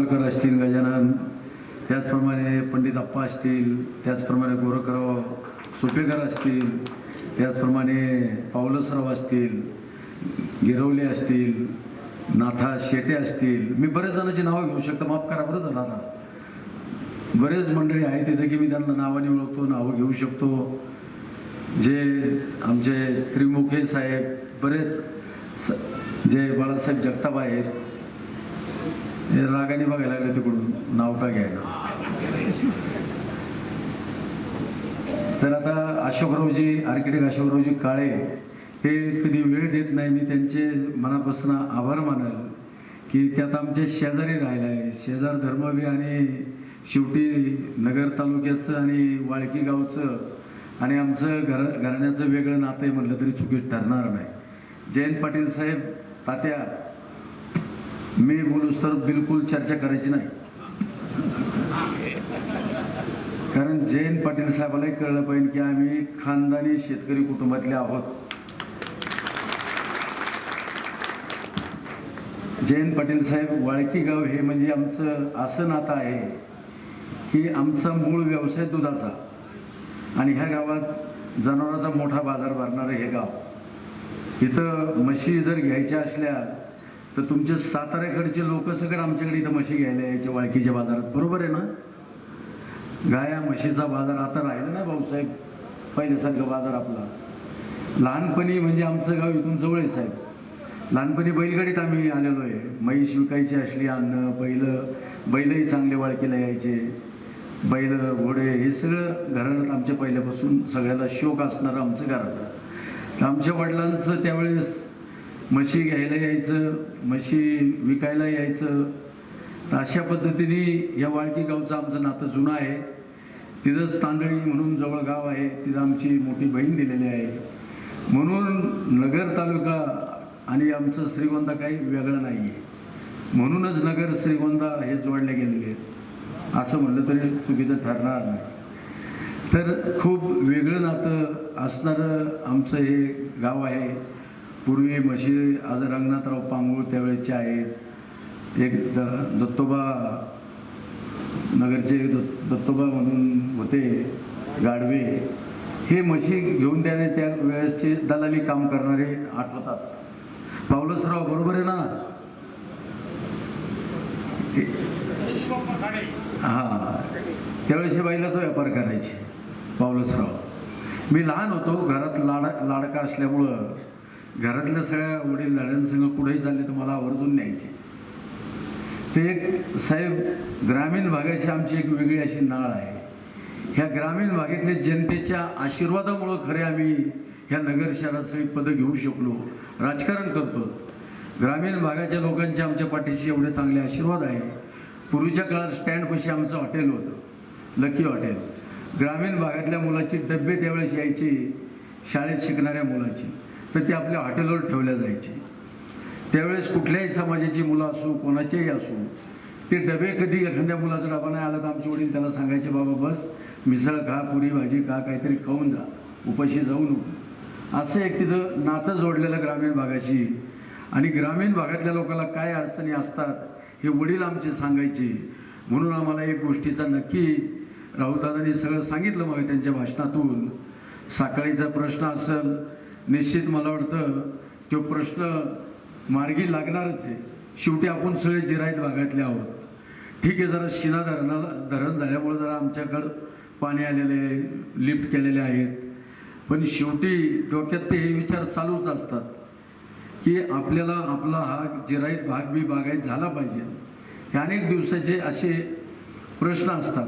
गोरकर असतील गजानन. त्याचप्रमाणे पंडित अप्पा असतील त्याचप्रमाणे गोरखराव सुपेकर असतील त्याचप्रमाणे पावलसराव असतील गिरवले असतील नाथा शेटे असतील. मी बरेच जणांची नावं घेऊ शकतो माफ करा बरं झालं आता. बरेच मंडळी आहेत तिथे की मी त्यांना नावाने ओळखतो नावं घेऊ शकतो. जे आमचे त्रिमुखे साहेब बरेच स- जे बाळासाहेब जगताप आहेत रागाने बघायला लागले तिकडून. नाव का घ्यायला? तर आता अशोकरावजी आर्किटेक्ट अशोकरावजी काळे हे कधी वेळ देत नाही. मी त्यांचे मनापासून आभार मानल की त्यात आमचे शेजारी राहिले आहे. शेजार धर्मवी आणि शेवटी नगर तालुक्याचं आणि वाळकी गावचं आणि आमचं घर घराण्याचं वेगळं नातं आहे म्हटलं तरी चुकीत ठरणार नाही. जयंत पाटील साहेब तात्या मी बोलूस तर बिलकुल चर्चा करायची नाही. कारण जयंत पाटील साहेबालाही कळलं पाहिजे की आम्ही खानदानी शेतकरी कुटुंबातले आहोत. जयंत पाटील साहेब वाळकी गाव हे म्हणजे आमचं असं नातं आहे की आमचा मूळ व्यवसाय दुधाचा आणि ह्या गावात जनावरांचा मोठा बाजार भरणारं हे गाव. इथं म्हशी जर घ्यायच्या असल्या तर तुमचे साताऱ्याकडचे लोक सगळं आमच्याकडे इथं म्हशी घ्यायला यायचे वाळकीच्या बाजारात. बरोबर आहे ना? गाया म्हशीचा बाजार आता राहिला ना भाऊसाहेब? पहिल्यासारखा बाजार आपला. लहानपणी म्हणजे आमचं गाव इथून जवळ आहे साहेब. लहानपणी बैलगाडीत आम्ही आलेलो आहे. म्हैस विकायची असली अन्न बैल बैलही चांगले वाळकीला यायचे. बैल घोडे हे सगळं घरात आमच्या पहिल्यापासून सगळ्याला शोक असणारं आमचं घरात तर आमच्या वडिलांचं त्यावेळेस म्हशी घ्यायला यायचं म्हशी विकायला यायचं. तर अशा पद्धतीने या वाळकी गावचं आमचं नातं जुनं आहे. तिथंच तांदळी म्हणून जवळ गाव आहे. तिथं आमची मोठी बहीण दिलेली आहे. म्हणून नगर तालुका आणि आमचं श्रीगोंदा काही वेगळं नाही आहे म्हणूनच नगर श्रीगोंदा हे जोडले गेलेले आहेत. असं म्हणलं तरी चुकीचं ठरणार नाही. तर खूप वेगळं नातं असणारं आमचं हे गाव आहे. पूर्वी म्हशी आज रंगनाथराव पांगूळ त्यावेळेचे आहेत. एक द दत्तोबा नगरचे दत्त दत्तोबा म्हणून होते गाडवे हे म्हशी घेऊन त्याने त्या वेळेसचे दलाली काम करणारे आठवतात. पावलसराव बरोबर आहे ना? हां त्यावेळेस हे बैलाचा व्यापार करायचे पावलसराव. मी लहान होतो घरात लाड लाडका असल्यामुळं घरातल्या सगळ्या वडील लाड्यांसंग कुठेही चालले तर मला आवर्जून न्यायचे. ते एक साहेब ग्रामीण भागाची आमची एक वेगळी अशी नाळ आहे. ह्या ग्रामीण भागातल्या जनतेच्या आशीर्वादामुळं खरे आम्ही ह्या नगर शहराचं एक पदं घेऊ शकलो राजकारण करतो ग्रामीण भागाच्या लोकांच्या आमच्या पाठीशी एवढे चांगले आशीर्वाद आहे पूर्वीच्या काळात स्टँडपाशी आमचं हॉटेल होतं लकी हॉटेल. ग्रामीण भागातल्या मुलाची डबे त्यावेळेस यायची शाळेत शिकणाऱ्या मुलाची. तर ते आपल्या हॉटेलवर ठेवल्या जायचे. त्यावेळेस कुठल्याही समाजाची मुलं असू कोणाचेही असू ते डबे कधी एखाद्या मुलाचा डबा नाही आला तर आमचे वडील त्याला सांगायचे बाबा बस मिसळ खा पुरी भाजी खा काहीतरी खाऊन जा उपाशी जाऊ नको. असं एक तिथं नातं जोडलेलं ग्रामीण भागाशी. आणि ग्रामीण भागातल्या लोकांना काय अडचणी असतात हे वडील आमचे सांगायचे. म्हणून आम्हाला एक गोष्टीचा नक्की राऊतदादांनी सगळं सांगितलं मग त्यांच्या भाषणातून. साखळीचा प्रश्न असेल निश्चित मला वाटतं तो प्रश्न मार्गी लागणारच आहे. शेवटी आपण सगळे जिरायत भागातले आहोत. ठीक आहे जरा शिना धरणाला धरण झाल्यामुळे जरा आमच्याकडं पाणी आलेले आहे लिफ्ट केलेले आहेत. पण शेवटी डोक्यात ते हे विचार चालूच असतात की आपल्याला आपला हा जिराईत भाग बी बागायत झाला पाहिजे. हे अनेक दिवसाचे असे प्रश्न असतात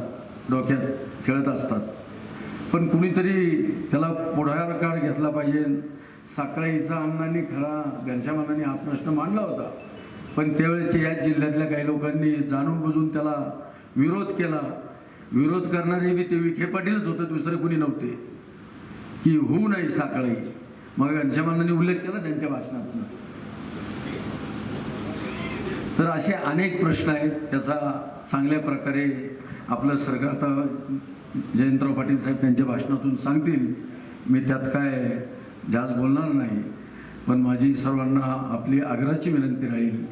डोक्यात खेळत असतात. पण कुणीतरी त्याला पुढाकार घेतला पाहिजे. साखळीचा अण्णांनी खरा घरच्या हा प्रश्न मांडला होता. पण त्यावेळेच्या या जिल्ह्यातल्या काही लोकांनी जाणून बुजून त्याला विरोध केला. विरोध करणारे बी ते विखे पाटीलच होते दुसरे कुणी नव्हते. की होऊ नाही साखळाई मग घनश्यामानांनी उल्लेख केला त्यांच्या भाषणातून. तर असे अनेक प्रश्न आहेत. त्याचा चांगल्या प्रकारे आपलं सरकार आता जयंतराव पाटील साहेब त्यांच्या भाषणातून सांगतील मी त्यात काय जास्त बोलणार नाही. पण माझी सर्वांना आपली आग्रहाची विनंती राहील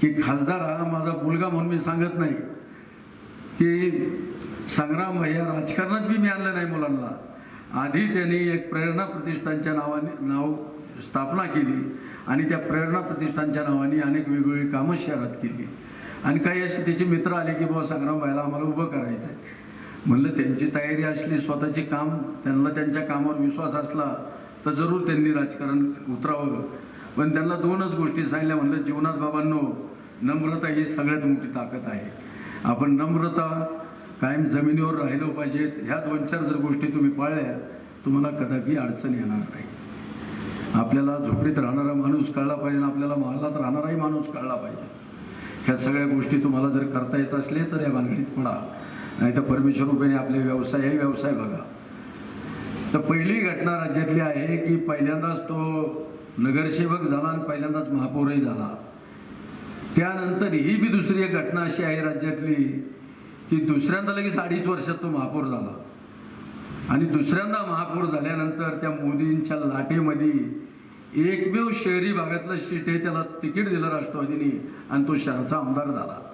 की खासदार हा माझा मुलगा म्हणून मी सांगत नाही. की संग्राम भैया राजकारणात बी मी आणलं नाही मुलांना. आधी त्यांनी एक प्रेरणा प्रतिष्ठानच्या नावाने नाव स्थापना केली आणि त्या प्रेरणा प्रतिष्ठानच्या नावाने अनेक वेगवेगळी कामं शहरात केली. आणि काही असे त्याचे मित्र आले की बाबा संग्राम व्हायला आम्हाला उभं करायचं आहे म्हणलं त्यांची तयारी असली स्वतःचे काम त्यांना त्यांच्या कामावर विश्वास असला तर जरूर त्यांनी राजकारण उतरावं. पण त्यांना दोनच गोष्टी सांगितल्या. म्हणलं जीवनात बाबांनो नम्रता ही सगळ्यात मोठी ताकद आहे. आपण नम्रता कायम जमिनीवर राहिलो पाहिजेत ह्या दोन चार जर गोष्टी तुम्ही पाळल्या तुम्हाला कदापि अडचण येणार नाही. आपल्याला झोपडीत राहणारा माणूस कळला पाहिजे आणि आपल्याला महालात राहणाराही माणूस कळला पाहिजे. ह्या सगळ्या गोष्टी तुम्हाला जर करता येत असले तर या भानगडीत पडा. नाही तर परमेश्वर रुपयाने आपले व्यवसाय हे व्यवसाय बघा. तर पहिली घटना राज्यातली आहे की पहिल्यांदाच तो नगरसेवक झाला आणि पहिल्यांदाच महापौरही झाला. त्यानंतर ही बी दुसरी एक घटना अशी आहे राज्यातली की दुसऱ्यांदा लगेच अडीच वर्षात तो महापौर झाला. आणि दुसऱ्यांदा महापौर झाल्यानंतर त्या मोदींच्या लाटेमध्ये एकमेव शहरी भागातलं सीट आहे त्याला तिकीट दिलं राष्ट्रवादीने आणि तो शहराचा आमदार झाला.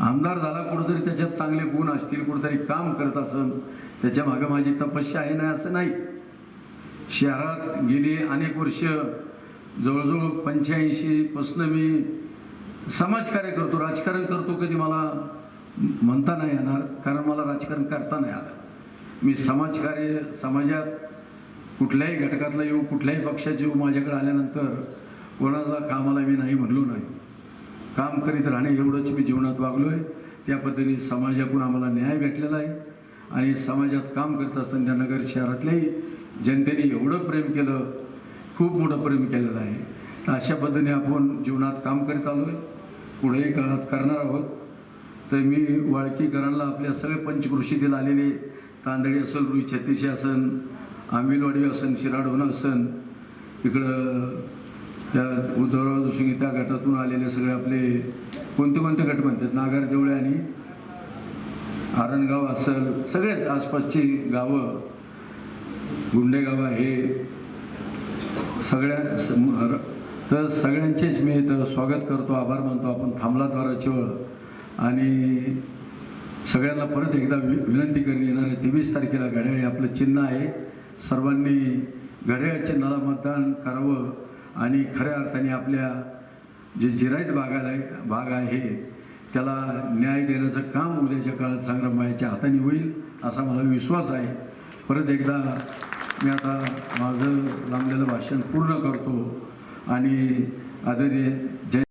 आमदार झाला कुठंतरी त्याच्यात चांगले गुण असतील कुठंतरी काम करत असन त्याच्या मागं माझी तपस्या आहे नाही असं नाही. शहरात गेली अनेक वर्ष जवळजवळ पंच्याऐंशी पासनं मी समाजकार्य करतो राजकारण करतो कधी मला म्हणता नाही येणार कारण मला राजकारण करता नाही आलं. मी समाजकार्य समाजात कुठल्याही घटकातला येऊ कुठल्याही पक्षाचे येऊ माझ्याकडे आल्यानंतर कोणाला कामाला मी नाही म्हणलो नाही. काम करीत राहणे एवढंच मी जीवनात वागलो आहे त्या पद्धतीने समाजाकडून आम्हाला न्याय भेटलेला आहे. आणि समाजात काम करत असताना त्या नगर शहरातल्याही जनतेने एवढं प्रेम केलं खूप मोठं प्रेम केलेलं आहे. तर अशा पद्धतीने आपण जीवनात काम करीत आलो आहे पुढेही काळात करणार आहोत. तर मी वाळकीकरांना आपल्या सगळे पंचकृषीतील आलेले तांदळी असेल रुई छत्तीशी असन आंबिलवाडी असन शिराडोन असन इकडं त्या उद्धवराव दुसरी त्या गटातून आलेले सगळे आपले कोणते कोणते गट म्हणतात? नागार देवळे आणि आरणगाव असल सगळेच आसपासची गावं गुंडेगाव हे सगळ्या तर सगळ्यांचेच मी इथं स्वागत करतो आभार मानतो. आपण थांबला द्वाराची वेळ आणि सगळ्यांना परत एकदा वि विनंती करणे येणार आहे. तेवीस तारखेला घड्याळी आपलं चिन्ह आहे. सर्वांनी घड्याळ चिन्हाला मतदान करावं. आणि खऱ्या अर्थाने आपल्या जे जिरायत भागाला भाग आहे त्याला न्याय देण्याचं काम उद्याच्या काळात संग्रामबाईच्या हाताने होईल असा मला विश्वास आहे. परत एकदा मी आता माझं लांबलेलं भाषण पूर्ण करतो आणि आदरणीय जय